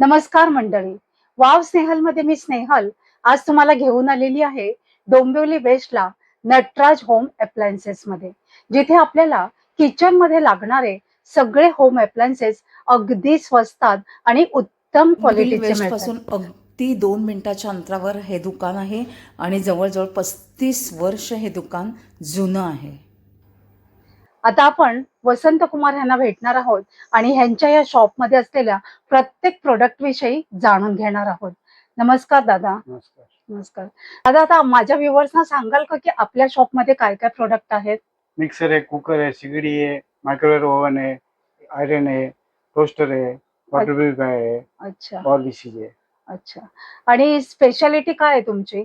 नमस्कार मंडळी. वाव स्नेहलमध्ये मी स्नेहल. आज तुम्हाला घेऊन आलेली आहे डोंबिवली वेस्टला नटराज होम अप्लायन्सेस मध्ये जिथे आपल्याला किचनमध्ये लागणारे सगळे होम अप्लायन्सेस अगदी स्वस्तात आणि उत्तम क्वालिटीचे पासून अगदी दोन मिनिटाच्या अंतरावर हे दुकान आहे आणि जवळजवळ पस्तीस वर्ष हे दुकान जुनं आहे. आता आपण वसंत कुमार यांना भेटणार आहोत आणि ह्यांच्या या शॉपमध्ये असलेल्या प्रत्येक प्रोडक्ट विषयी जाणून घेणार आहोत. नमस्कार दादा. नमस्कार. नमस्कार. दादा आता माझ्या व्ह्युअर्सना सांगाल का की आपल्या शॉपमध्ये काय काय प्रोडक्ट आहेत? मिक्सर है कुकर है सिगड़ी है माइक्रोवेव ओवन है आयरन है टोस्टर है वाटर प्यूरिफायर है अच्छा. और भी चीजें है अच्छा. आणि स्पेशालिटी काय आहे तुमची?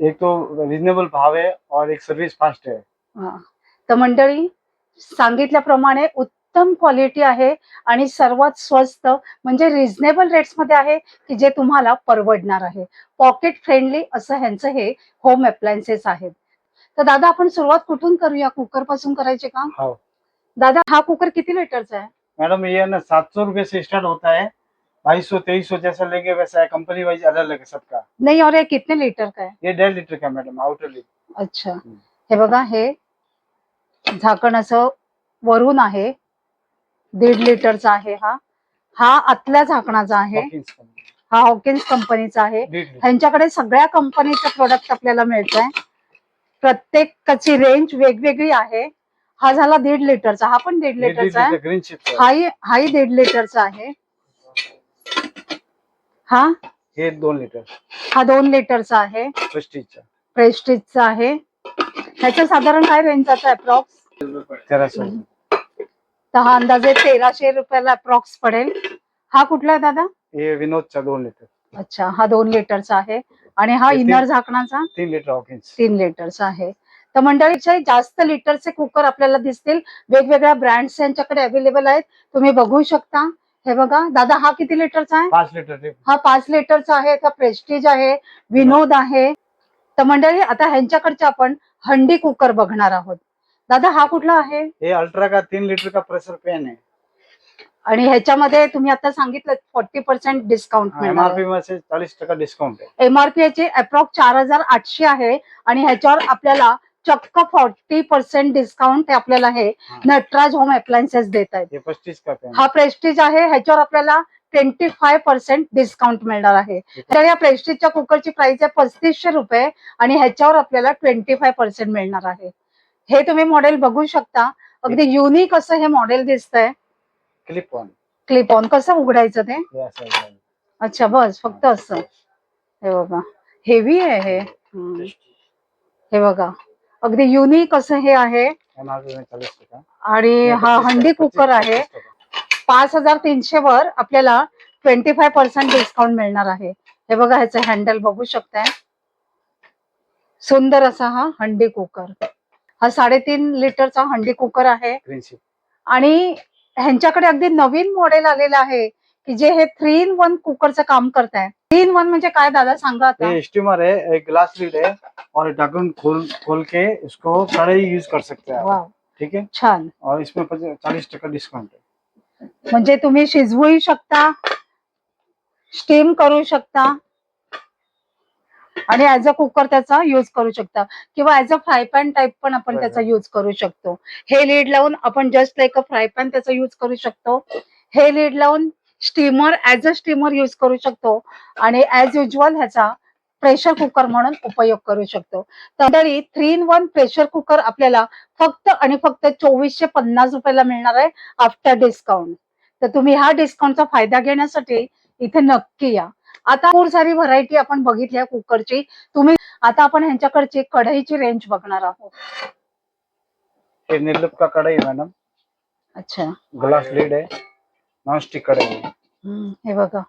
एक तो रिजनेबल भाव है और एक सर्विस फास्ट है हा. तर मंडळी सांगितल्याप्रमाणे उत्तम क्वालिटी आहे आणि सर्वात स्वस्त म्हणजे रिझनेबल रेट्समध्ये आहे की जे तुम्हाला परवडणार आहे. पॉकेट फ्रेंडली असं ह्यांचं हे होम अप्लायन्सेस आहेत. तर दादा आपण सुरुवात कुठून करूया? कुकरपासून करायचे का? हाँ. दादा हा कुकर किती लिटरचा आहे? मैडम ये ना सात सौ रुपये से स्टार्ट होता है बाईस सौ तेईस सौ जैसा लेंगे वैसा है कंपनी वाइज अलग अलग है सबका. नाही और हे कितने लिटर का आहे? ये डेढ़ लीटर का मैडम? आउटर लीटर अच्छा. हे बघा हे झाकण असं वरून आहे. दीड लिटरचा आहे हा. हा आतल्या झाकणाचा आहे. हा हॉकिन्स कंपनीचा आहे. ह्यांच्याकडे सगळ्या कंपनीचे प्रोडक्ट आपल्याला मिळत आहे प्रत्येकाची रेंज वेगवेगळी आहे. हा झाला दीड लिटरचा. हा पण दीड लिटरचा आहे. है हाही हाही दीड लिटरचा आहे. हा? ये दो लीटर. हा दोन लिटरचा आहे. प्रेस्टीज प्रेस्टिजचा आहे. ह्याचं साधारण काय रेंज जातं अप्रॉक्स तेरह सौ तर हा अंदाजे तेराशे रुपयाला अप्रॉक्स पडेल. हा कुठला आहे दादा? ये विनोद चा दो लीटर अच्छा हा दोन लिटरचा आहे. आणि हा? इनर झाकणाचा? तीन लीटर तीन लिटरचा आहे. तर मंडळीचे जास्त लिटरचे कुकर आपल्याला दिसतील. वेगवेगळ्या ब्रँड्स यांच्याकडे अवेलेबल आहेत. तुम्ही बघू शकता. हे बघा दादा हा किती लिटरचा आहे? पाँच लीटर हा पाच लिटरचा आहे. का प्रेस्टिज आहे. विनोद आहे. तर मंडळी आता ह्यांच्याकडचे आपण हंडी कुकर बघणार आहोत. दादा हा कुठला आहे? ये अल्ट्रा का तीन लीटर का प्रेशर पैन है आणि ह्याच्यामध्ये तुम्ही आता सांगितलं फोर्टी पर्सेंट डिस्काउंट एमआरपी मिळणार में से चालीस टका डिस्काउंट है एमआरपी याची अप्रॉक्स चार हजार आठशे आहे आणि ह्याच्यावर आपल्याला चक्क फोर्टी पर्सेंट डिस्काउंट आपल्याला हे नटराज होम अप्लायन्सेस देत आहेत. का पेन हा प्रेस्टिज आहे. ह्याच्यावर आपल्याला ट्वेंटी फाय पर्सेंट डिस्काउंट मिळणार आहे. तर या प्रेस्टिजच्या कुकरची प्राइस आहे पस्तीसशे रुपये आणि ह्याच्यावर आपल्याला ट्वेंटी फाय पर्सेंट मिळणार आहे. हे तुम्ही मॉडेल बघू शकता. अगदी युनिक असं हे मॉडेल दिसतंय. क्लिप ऑन क्लिप ऑन कसं उघडायचं ते. अच्छा बस फक्त असं. हे बघा. हेवी आहे हे. हे बघा. अगदी युनिक असं हे आहे. आणि हा हंडी कुकर आहे. पाच हजार तीनशे वर आपल्याला ट्वेंटी फाय पर्सेंट डिस्काउंट मिळणार आहे. हे बघा ह्याचं हँडल बघू शकताय. सुंदर असा हा हंडी कुकर हा साडेतीन लिटरचा हंडी कुकर आहे. आणि ह्यांच्याकडे अगदी नवीन मॉडेल आलेलं आहे की जे हे थ्री इन वन कुकरचं काम करत आहे थ्री इन वन म्हणजे काय दादा सांगा आता. स्टीमर है एक ग्लास लीड है और ढक्कन खोल खोल के इसको यूज कर सकते हैं आप। वाव ठीक है? छान. और इसमें चालीस टका डिस्काउंट है। म्हणजे तुम्ही शिजवूही शकता स्टीम करू शकता आणि ऍज अ कुकर त्याचा युज करू शकता. किंवा as a fry pan type पण आपण. त्याचा युज करू शकतो. हे लीड लावून आपण just like a fry pan त्याचा युज करू शकतो. हे लीड लावून steamer as a steamer use करू शकतो. आणि ऍज युजल ह्याचा प्रेशर कुकर म्हणून उपयोग करू शकतो. तरी three in one pressure cooker आपल्याला फक्त आणि फक्त चोवीसशे पन्नास रुपयाला मिळणार आहे आफ्टर डिस्काउंट तर तुम्ही ह्या डिस्काउंटचा फायदा घेण्यासाठी इथे नक्की या. आता खूप सारी व्हरायटी आपण बघितली आहे कुकरची तुम्ही आता आपण ह्यांच्याकडची कढईची रेंज बघणार आहोत. का कढ़ाई है मैडम अच्छा. ग्लास लीड है नॉन स्टिक कढ़ाई है हे बघा.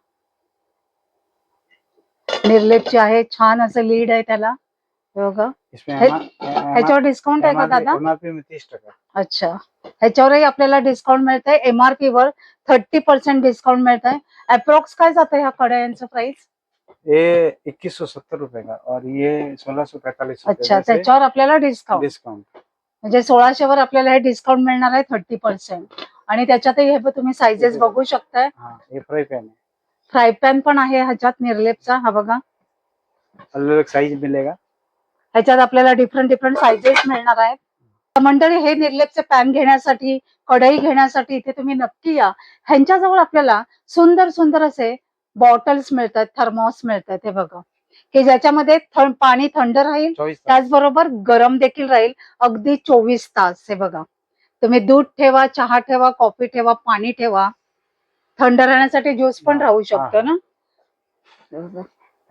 निर्लेपची आहे छान असं लीड आहे त्याला. हे बघा. है- ह्याच्यावर डिस्काउंट आहे का दादा? अच्छा. ह्याच्यावरही आपल्याला डिस्काउंट मिळतंय. एमआरपी वर थर्टी पर्सेंट डिस्काउंट मिळत आहे अप्रॉक्स काय जातं ह्या कढयांचं प्राइस ये इक्कीस सौ सत्तर रुपए का? और ये सोलह सौ पैंतालीस अच्छा त्याच्यावर आपल्याला डिस्काउंट डिस्काउंट म्हणजे सोळाशे वर आपल्याला हे डिस्काउंट मिळणार आहे थर्टी पर्सेंट आणि त्याच्यातही हे तुम्ही साइजेस बघू शकताय. हाँ ये फ्राई पैन है फ्राय पॅन पण आहे ह्याच्यात निर्लेपचा हा बघा. अलग अलग साइज मिलेगा. ह्याच्यात आपल्याला डिफरंट डिफरंट साइजेस मिळणार आहेत. मंडळी हे निर्लेपचे पॅन घेण्यासाठी कढई घेण्यासाठी इथे तुम्ही नक्की या. ह्यांच्याजवळ आपल्याला सुंदर सुंदर असे बॉटल्स मिळतात थर्मॉस मिळतात हे बघा. की ज्याच्यामध्ये पाणी थंड राहील त्याचबरोबर गरम देखील राहील अगदी चोवीस तास हे बघा. तुम्ही दूध ठेवा चहा ठेवा कॉफी ठेवा पाणी ठेवा. थंड राहण्यासाठी ज्यूस पण राहू शकतो ना?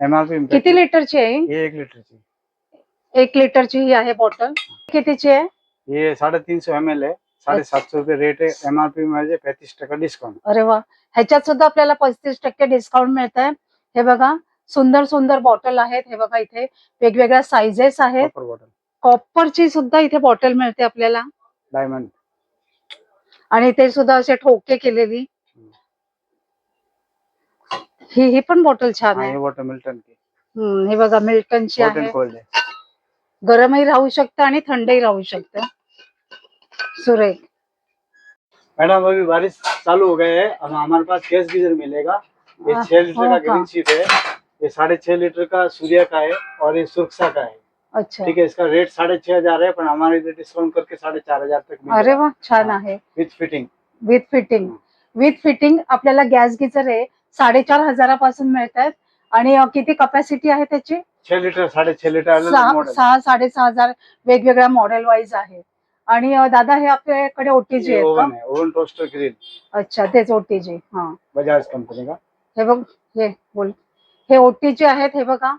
एमआरपी किती लिटरची आहे? ही? ये एक लीटर की एक लिटरची ही आहे बॉटल. कितीची आहे? ये साढ़े तीन सौ एम एल है साढ़े सात सौ रुपये रेट है एमआरपी में पैंतीस टका डिस्काउंट अरे वा. ह्याच्यात सुद्धा आपल्याला पस्तीस टक्के डिस्काउंट मिळत आहे हे बघा सुंदर सुंदर बॉटल आहेत. हे बघा इथे वेगवेगळ्या साइजेस आहेत. कॉपर बॉटल कॉपरची सुद्धा इथे बॉटल मिळते आपल्याला. डायमंड आणि ते सुद्धा असे ठोके केलेली. ही ही पण बॉटल छान हाँ आहे. वाटर मिल्टन की हम्म, हे बघा मिल्टनची आहे. कोल्ड है गरमही राहू शकतं आणि थंडही राहू शकतं. सुरेख. मैडम अभी बारिश चालू हो गए है। अब हमारे पास गैस गीजर मिलेगा। ये हाँ, छह लीटर का हाँ, ग्रीन शीट है। ये साढ़े छह लीटर का सूर्य का है और ये सुरक्षा का है। अच्छा। ठीक है इसका रेट साढ़े छह हज़ार है पर हमारे इधर डिस्काउंट करके साढ़े चार हज़ार तक अरे मिलेगा वा छान आहे. With fitting with fitting with fitting आपल्याला गॅस गिझर आहे साडेचार हजारापासून मिळत आहेत आणि किती कपॅसिटी आहे त्याची? छह लीटर साढ़े छह लीटर सहा सहा साडेसहा हजार वेगवेगळ्या मॉडेल वाईज आहे. आणि दादा हे आपल्याकडे ओटीजी आहेत का? है ओवन टोस्टर ग्रिल अच्छा तेच ओटीजी हा. बजाज कंपनी का? हे बघ हे बोल. हे ओटीजी आहेत हे बघा.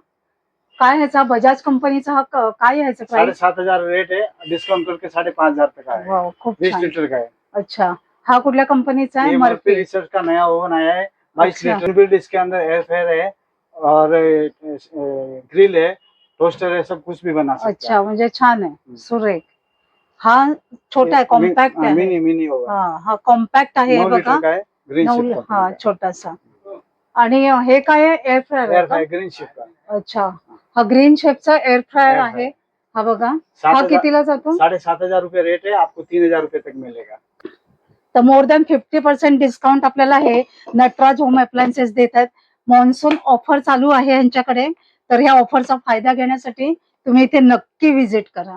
काय ह्याचा बजाज कंपनीचा हा क- काय ह्याचं प्राइस सात हजार रेट है डिस्काउंट करके साढ़े पाँच हजार तक है खूप बीस छान. लीटर का है अच्छा हा कुठल्या कंपनीचा आहे? ये मर्फी मर्फी रिसर्च का नया ओवन आया है बाईस अच्छा। लीटर बिल्ड इसके अंदर एयर फेयर है और ग्रिल है टोस्टर है सब कुछ भी बना सकते अच्छा म्हणजे छान आहे. सुरेख। हा छोटा आहे कॉम्पॅक्ट आहे मिनी मिनी होगा। हा हा कॉम्पॅक्ट आहे हे बघा। है ग्रीन हा छोटासा. आणि हे काय आहे? एअर फ्रायर आहे ग्रीन शिप? अच्छा. हा ग्रीन शेपचा एअर फ्रायर आहे. हा बघा. हा कितीला जातो? साढ़े सात हजार रूपए रेट है आपको तीन हजार रूपए तक मिलेगा. तर more than fifty percent discount आपल्याला हे नटराज होम अप्लायन्सेस देत आहेत. मान्सून ऑफर चालू आहे यांच्याकडे. तर ह्या ऑफरचा फायदा घेण्यासाठी तुम्ही इथे नक्की विजिट करा.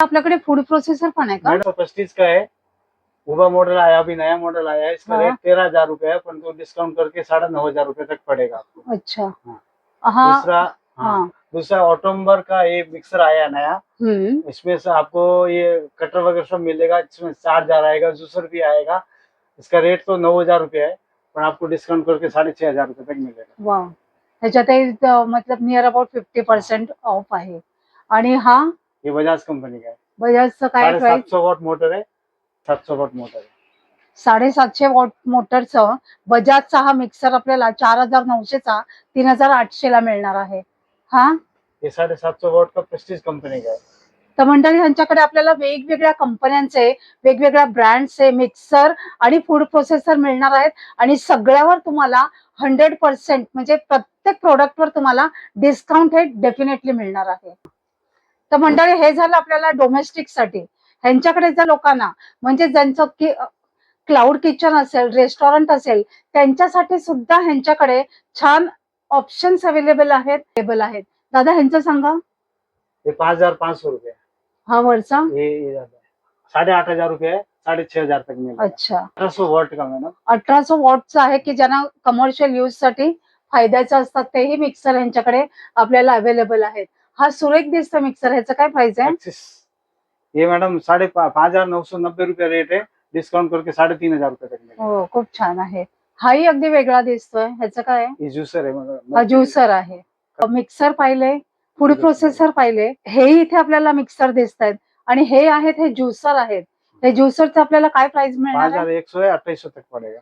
आपल्याकडे फूड प्रोसेसर पण आहे का? पस्तीस का है उबा मॉडल आया अभी नया मॉडल आया है इसका हाँ। रेट तेरह हजार रूपए है परंतु डिस्काउंट करके साढ़े नौ हजार रूपए तक पड़ेगा आपको. अच्छा। हा. दूसरा हाँ. हाँ. दूसरा ऑटोम्बर का ये मिक्सर आया नया। इसमें से आपको ये कटर वगैरह सब मिलेगा इसमें चार्जर आएगा जूसर भी आएगा। इसका रेट तो नौ हजार रुपये है पर आपको डिस्काउंट करके साढ़े छह हजार रुपये तक मिलेगा। वा ह्याच्यातही अ, मतलब near about fifty percent off आहे. आणि हा? ये बजाज कंपनी का है। बजाजचं काय प्राइस सात सौ वॉट मोटर है सात सौ वॉट मोटर है। साडेसातशे वॉट मोटरचं बजाजचा हा मिक्सर आपल्याला चार हजार नऊशेचा तीन हजार आठशेला मिळणार आहे. हा? ये साढ़े सात सौ वॉट का प्रेस्टीज कंपनी का है तर मंडळी ह्यांच्याकडे आपल्याला वेगवेगळ्या कंपन्यांचे वेगवेगळ्या ब्रँडचे मिक्सर आणि फूड प्रोसेसर मिळणार आहेत. आणि सगळ्यावर तुम्हाला हंड्रेड पर्सेंट म्हणजे प्रत्येक प्रोडक्टवर तुम्हाला डिस्काउंट हे डेफिनेटली मिळणार आहे. तर मंडळी हे झालं आपल्याला डोमेस्टिकसाठी. ह्यांच्याकडे जर लोकांना म्हणजे ज्यांचं की क्लाउड किचन असेल रेस्टॉरंट असेल त्यांच्यासाठी सुद्धा ह्यांच्याकडे छान ऑप्शन्स अवेलेबल आहेत अवेलेबल आहेत. दादा ह्यांचं सांगा. ये पाँच हजार पाँच सौ रुपये. हा वरचा? ये ये ज्यादा है साढ़े आठ हजार रुपये है साढ़े छह हजार तक मिलेगा अच्छा. अठारह सौ वॉट का मैडम? अठराशे वॉटचं आहे की ज्यांना कमर्शियल यूजसाठी फायद्याचं असतात तेही मिक्सर यांच्याकडे आपल्याला अवेलेबल आहेत. हा सुरेख दिसतो मिक्सर ह्याचं काय प्राइस आहे? ये मैडम साढ़े पा- पाँच हजार नौ सौ नब्बे रुपये रेट है डिस्काउंट करके साढ़े तीन हजार रुपये तक मिलेगा हो खूप छान आहे. हाही अगदी वेगळा दिसतोय. ह्याचं काय? आहे ये जूसर है मतलब हा ज्युसर आहे. मिक्सर पाहिले फूड प्रोसेसर पाहिले हेही इथे आपल्याला मिक्सर दिसत आहेत आणि हे आहेत हे ज्युसर आहेत. हे ज्युसरचं आपल्याला काय प्राइस पाँच मिळणार आहे? हजार एक सौ अट्ठाईस सौ तक पड़ेगा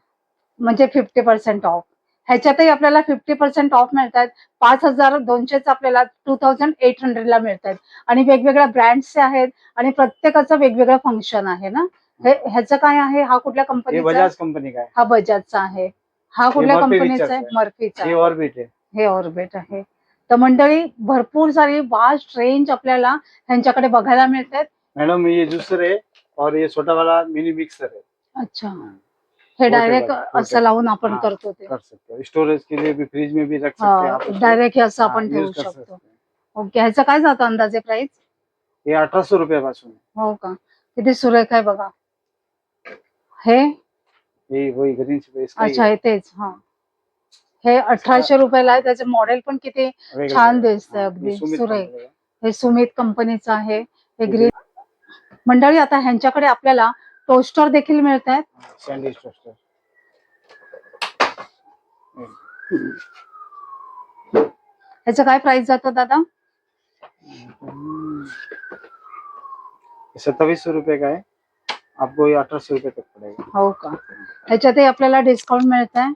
म्हणजे फिफ्टी पर्सेंट ऑफ ह्याच्यातही आपल्याला फिफ्टी पर्सेंट ऑफ मिळतात पाच हजार दोनशेच आपल्याला टू थाउजंड एट हंड्रेडला मिळतात आणि वेगवेगळ्या ब्रँड्सचे आहेत. आणि प्रत्येकाचं वेगवेगळं फंक्शन आहे ना? ह्याचं काय आहे? हा कुठल्या ये कंपनीचा बजाज कंपनी का है हा बजाजचा आहे. हा कुठल्या कंपनीचा आहे? आहे. मर्फीचा आहे. ऑर्बिट है हे ऑर्बिट आहे. तर मंडळी भरपूर सारी वास्ट रेंज आपल्याला ह्यांच्याकडे बघायला मिळतात. मैडम ये है और ये छोटा वाला मिनी मिक्सर है अच्छा. हे डायरेक्ट. असं लावून आपण हाँ, करतो ते. कर सकते. हो स्टोरेज के लिए भी फ्रिज में भी रख सकते हैं आप उसको। डायरेक्ट हे असं हाँ, आपण ठेवू शकतो. हैं. ओके ह्याचं काय जातं अंदाजे प्राइस ये अठराशे रुपयापासून आहे. हो का? किती सुरेख आहे बघा. हे? हे वही ग्रीन स्पेस अच्छा हे तेच हा. हे अठराशे रुपयाला आहे त्याचे मॉडेल पण किती छान दिसतंय अगदी, सुरेख. हे सुमित कंपनीचं आहे. हे ग्रीन मंडळी आता ह्यांच्याकडे आपल्याला टोस्टर देखील मिळत आहेत सँडविच टोस्टर ह्याचं काय प्राइस जातं दादा? सत्तावीस सौ रुपए का है आपको ये अठारह सौ रुपए तक पड़ेगा। हो का? ह्याच्यातही आपल्याला डिस्काउंट मिळत आहे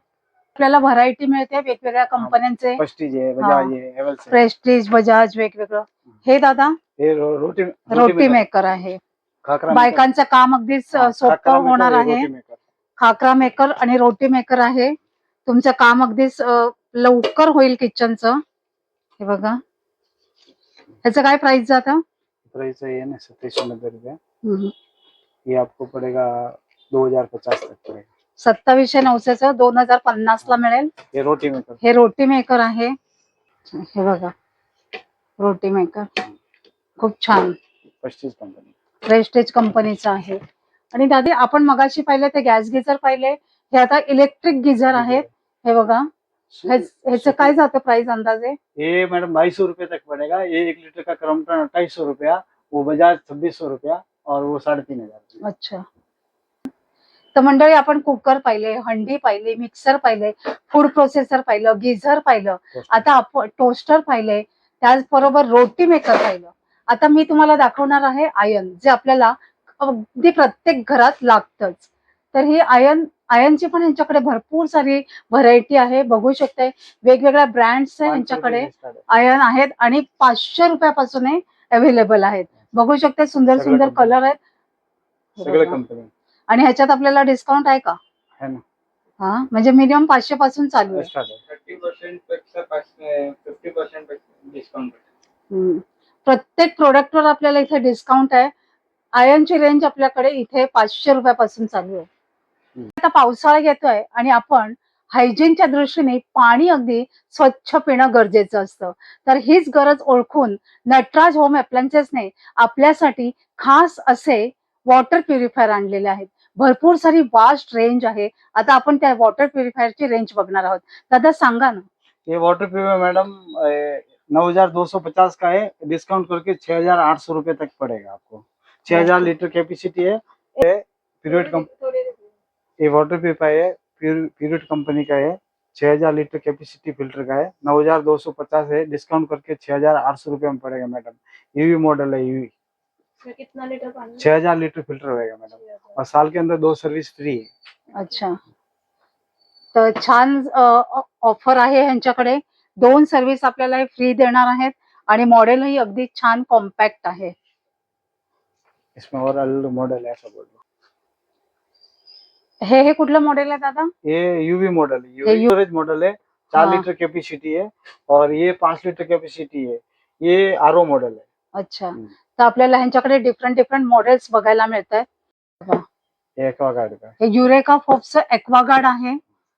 आपल्याला व्हरायटी मिळते वेगवेगळ्या कंपन्यांचे प्रेस्टीज है. बजाज है हेवल्स है प्रेस्टीज बजाज वेगवेगळं. हे दादा? ये रो, रोटी रोटी मेकर आहे. खाकरा बायकांचं काम अगदीच हाँ, सोपं maker होणार है, आहे. रोटी maker. खाकरा मेकर आणि रोटी मेकर आहे. तुमचं काम अगदीच अ, लवकर होईल किचनचं हे बघा. ह्याचं काय प्राइस जातं? प्राइस है ये ना सत्ताईस सौ नब्बे रुपया. ये आपको पड़ेगा दो हजार पचास तक पड़ेगा। सत्तावीसशे नऊशेचं दोन हजार पन्नास ला मिळेल. ये रोटी मेकर हे रोटी मेकर आहे. हे बघा. रोटी मेकर खूप छान. प्रेस्टीज कंपनी प्रेस्टेज कंपनीचं आहे. आणि दादी आपण मगाशी पाहिले ते गॅस गिझर पाहिले. हे आता इलेक्ट्रिक गिझर आहेत हे बघा. ह्याच- ह्याचं काय जातं प्राइस अंदाजे? ये मैडम बाईस सौ रुपये तक पड़ेगा. ये एक लीटर का क्रम्पटन अट्ठाईस सौ रुपया. वो बजाज छब्बीस सौ रुपया. और वो साढ़े तीन हजार अच्छा। तर मंडळी आपण कुकर पाहिले हंडी पाहिली मिक्सर पाहिले फूड प्रोसेसर पाहिलं गिझर पाहिलं आता आपण टोस्टर पाहिले त्याचबरोबर रोटी मेकर पाहिलं. आता मी तुम्हाला दाखवणार आहे आयन जे आपल्याला अगदी प्रत्येक घरात लागतच. तर ही आयन आयनची पण यांच्याकडे भरपूर सारी व्हरायटी आहे. बघू शकते वेगवेगळ्या ब्रँड्स आहे यांच्याकडे आयन आहेत आणि पाचशे रुपयापासून अवेलेबल आहेत. बघू शकते सुंदर सगळं सुंदर company. कलर आहेत. हे सगळे बघा. कंपनी आणि ह्याच्यात आपल्याला डिस्काउंट आहे का? है ना. हा म्हणजे मिनिमम पाचशे पासून चालू आहे. स्टार्ट है थर्टी पर्सेंटपेक्षा फिफ्टी पर्सेंट डिस्काउंट हम्म. प्रत्येक प्रोडक्टवर आपल्याला इथे डिस्काउंट आहे. आयनची रेंज आपल्याकडे इथे पाचशे रुपयापासून चालू आहे. हम्म. आता पावसाळा येतोय आणि आपण हायजीनच्या दृष्टीने पाणी अगदी स्वच्छ पिणं गरजेचं असतं. तर हीच गरज ओळखून नटराज होम अप्लायन्सेसने आपल्यासाठी खास असे वॉटर प्युरिफायर आणलेले आहेत. भरपूर सारी वास्ट रेंज आहे. आता आपण त्या वॉटर प्युरिफायरची रेंज बघणार आहोत. दादा सांगा ना. ये वाटर प्यूरिफायर मैडम नौ हजार दो सौ पचास का है डिस्काउंट करके छह हजार आठ सौ रुपए तक पड़ेगा आपको. छह हजार लीटर कैपेसिटी है ये पीरियड कम ये वाटर प्यूरिफायर है पीरियड कंपनी का है छह हज़ार लीटर कैपेसिटी फ़िल्टर का है नौ हज़ार दो सौ पचास है डिस्काउंट करके छह हज़ार आठ सौ रुपये में पड़ेगा मैडम। यूवी मॉडल है यूवी कितना लीटर पानी? छह हज़ार लीटर फ़िल्टर रहेगा मैडम। और साल के अंदर दो सर्विस फ्री है। अच्छा। तर छान ऑफ़र आहे ह्यांच्याकडे. दोन सर्व्हिस आपल्याला फ्री देणार आहेत आणि मॉडेलही अगदी छान कॉम्पॅक्ट आहे. इसमें और मॉडल है ऐसा बोल रहा हूँ। हे हे कुठलं मॉडेल आहे दादा? ये यूवी मॉडल है यू- स्टोरेज मॉडल है चार हाँ। लीटर कैपेसिटी है और ये पाँच लीटर कैपेसिटी है ये आर मॉडल है अच्छा. हम्म. तर आपल्याला ह्यांच्याकडे डिफरंट डिफरंट मॉडेल्स बघायला मिळत आहेत ये एक्वागार्ड का? हे युरेका फोप्स एक्वागार्ड आहे.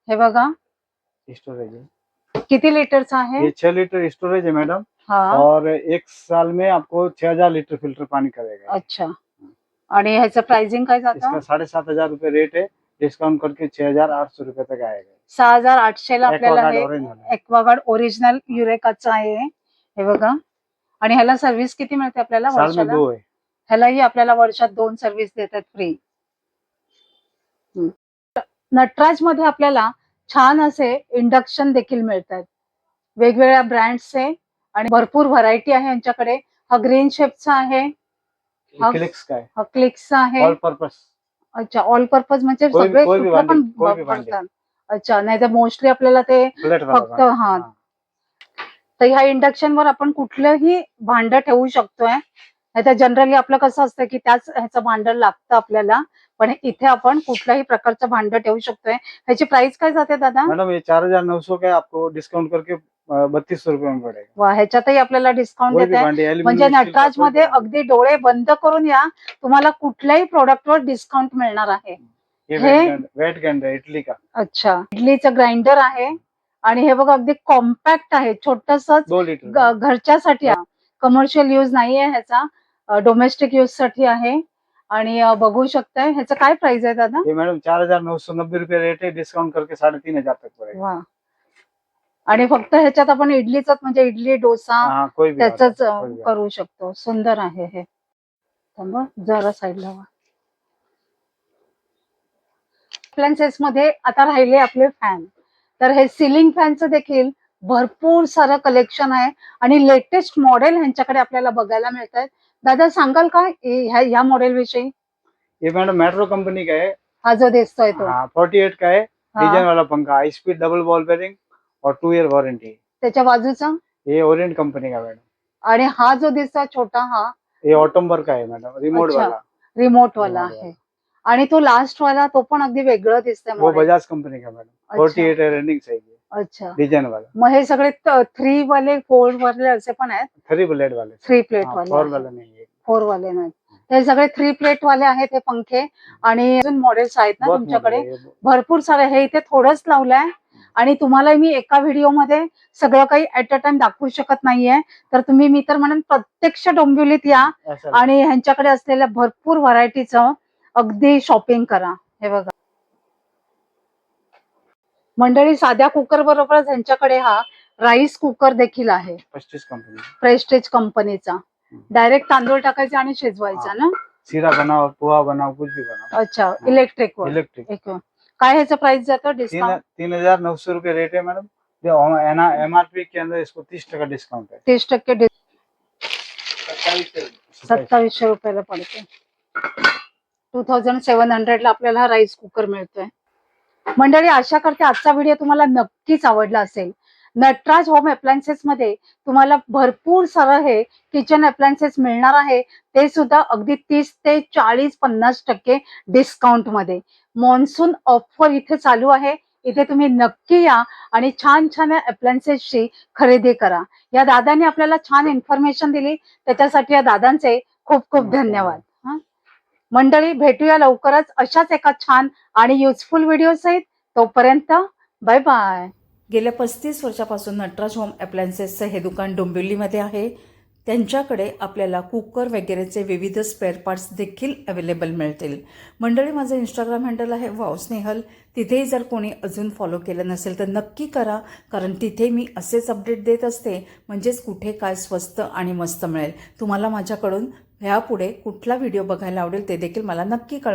हे बघा. स्टोरेज है किती लिटरचं आहे? ये छह लीटर स्टोरेज है मैडम हा. और एक साल में आपको छह हज़ार लीटर फ़िल्टर पानी करेगा अच्छा. आणि ह्याचं प्राइसिंग काय इसका साढ़े सात हज़ार रूपए रेट है. डिस्काउंट करके छह हजार आठ सौ रूपये तक आएगा। सहा हजार आठशे ला आपल्याला एक्वागार्ड हे ऑरेंज वाला एक्वागार्ड ओरिजिनल युरेकाचं आहे हे. बघा. आणि ह्याला सर्व्हिस किती मिळते आपल्याला साल में वर्षाला? दो है ह्यालाही आपल्याला वर्षात दोन सर्व्हिस देतात फ्री नटराजमध्ये आपल्याला छान असे इंडक्शन देखील मिळतात. वेगवेगळ्या ब्रँड्सचे आणि भरपूर व्हरायटी आहे यांच्याकडे. हा ग्रीन शेपचा आहे. हा क्लिक्स का है हा क्लिक्सचा आहे. ऑल पर्पज अच्छा ऑल पर्पज म्हणजे कोई सगळे कोई भी कुठलं पण भांडी, कोई भी भांडी. वापरतात अच्छा नाही तर मोस्टली आपल्याला ते प्लेट फक्त, हाँ. तर ह्या इंडक्शन वर आपण कुठलंही भांड ठेवू शकतोय. नाही तर जनरली आपलं कसं असतं की त्याच ह्याचं भांड लागतं आपल्याला पण इथे आपण कुठल्याही प्रकारचं भांड ठेवू शकतोय. ह्याची प्राइस काय जाते दादा? मैडम ये चार हजार नौ सौ का है आपको डिस्काउंट करके बत्तीस में वा ह्याच्यातही आपल्याला डिस्काउंट देत आहे म्हणजे नटराजमध्ये. अगदी डोळे बंद करून या. तुम्हाला कुठल्याही प्रोडक्टवर डिस्काउंट मिळणार आहे. हे- वेट ग्राइंडर इटली का? अच्छा. इडलीचं ग्राइंडर आहे. आणि हे बघा अगदी कॉम्पॅक्ट आहे. छोटस घरच्यासाठी कमर्शियल यूज नाहीये ह्याचा. डोमेस्टिक यूजसाठी आहे. आणि बघू शकताय. ह्याचं काय प्राइस आहे दादा? मैडम चार हजार नौ सौ नब्बे रुपए रेट है डिस्काउंट करके साढ़े तीन हजार तक पड़ेगा वा. आणि फक्त ह्याच्यात आपण इडलीच म्हणजे इडली डोसा त्याच करू शकतो. सुंदर आहे हे. जरा साईडला अप्लायन्सेस मध्ये आता राहिले आपले फॅन तर हे सिलिंग फॅनचं देखील भरपूर सारं कलेक्शन आहे. आणि लेटेस्ट मॉडेल ह्यांच्याकडे आपल्याला बघायला मिळत आहेत दादा सांगाल का हे- ह्या ह्या मॉडेल विषयी? है। मैडम मेट्रो कंपनी का है हा जो दिसतोय तो. फोर्टी एट का हा. डिजाइन वाला पंखा high speed double ball bearing और टू ईयर वारंटी त्याच्या बाजूचा? ये ओरिएंट कंपनी का मैडम आणि हा जो दिसतोय छोटा हा? ये ऑटोम्बर का है मैडम रिमोट अच्छा. वाला. रिमोट वाला Remote आहे. आणि तो लास्ट वाला तो पण अगदी वेगळं दिसतंय वो. बजाज कंपनी का मैडम फोर्टी एट रनिंग अच्छा. डिजाइन वाला. मग हे सगळे थ्री वाले फोर वाले असे पण आहेत? थ्री ब्लेड वाले. थ्री प्लेट हाँ, वाले फोर. वाला नहीं है फोर वाले नाहीत हे सगळे थ्री प्लेट वाले आहेत हे पंखे. आणि अजून मॉडेल्स आहेत ना बहुत तुमच्याकडे? है। भरपूर सारे. हे इथे थोडंच लावलंय. आणि तुम्हाला मी एका व्हिडिओमध्ये सगळं काही ऍट अ टाइम दाखवू शकत नाहीये. तर तुम्ही मी तर म्हणेन प्रत्यक्ष डोंबिवलीत या. आणि ह्यांच्याकडे असलेल्या भरपूर व्हरायटीचं अगदी शॉपिंग करा. हे बघा. मंडळी साध्या कुकर बरोबरच ह्यांच्याकडे हा राईस कुकर देखील आहे. प्रेस्टेज कंपनीचा डायरेक्ट तांदूळ टाकायचा आणि शिजवायचा ना? सीरा बनाओ पोहा बनाओ कुछ भी बनाओ अच्छा इलेक्ट्रिक इलेक्ट्रिक काय ह्याचं प्राइस जातं? तीन डिस्काउंट तीन हजार नौ सौ रुपये रेट है मैडम एम आर पी के अंदर इसको तीस टका डिस्काउंट है तीस टक्के सत्तावीसशे रुपयाला पडते. टू थाउजंड सेव्हन हंड्रेडला आपल्याला हा राईस कुकर मिळतोय. मंडळी आशा करते आजचा व्हिडिओ तुम्हाला नक्कीच आवडला असेल. नटराज होम अप्लायन्सेस मध्ये तुम्हाला भरपूर सारं हे किचन अप्लायन्सेस मिळणार आहे. ते सुद्धा अगदी तीस ते चाळीस पन्नास टक्के डिस्काउंटमध्ये. मॉन्सून ऑफर इथे चालू आहे. इथे तुम्ही नक्की या आणि छान छान अप्लायन्सेसची खरेदी करा. या दादाने आपल्याला छान इन्फॉर्मेशन दिली. त्याच्यासाठी या दादांचे खूप खूप धन्यवाद. मंडळी भेटूया लवकरच अशाच एका छान आणि युजफुल व्हिडिओ सहित. तोपर्यंत बाय बाय गेल्या पस्तीस वर्षापासून नटराज होम अप्लायन्सेसचं हे दुकान डोंबिवलीमध्ये आहे. त्यांच्याकडे आपल्याला कुकर वगैरेचे विविध स्पेअर पार्ट्स देखील अवेलेबल मिळतील. मंडळी माझं इंस्टाग्राम हँडल आहे वाव स्नेहल तिथेही जर कोणी अजून फॉलो केलं नसेल तर नक्की करा. कारण तिथे मी असेच अपडेट देत असते. म्हणजेच कुठे काय स्वस्त आणि मस्त मिळेल. तुम्हाला माझ्याकडून ह्यापुढे कुठला व्हिडिओ बघायला आवडेल ते देखील मला नक्की कळ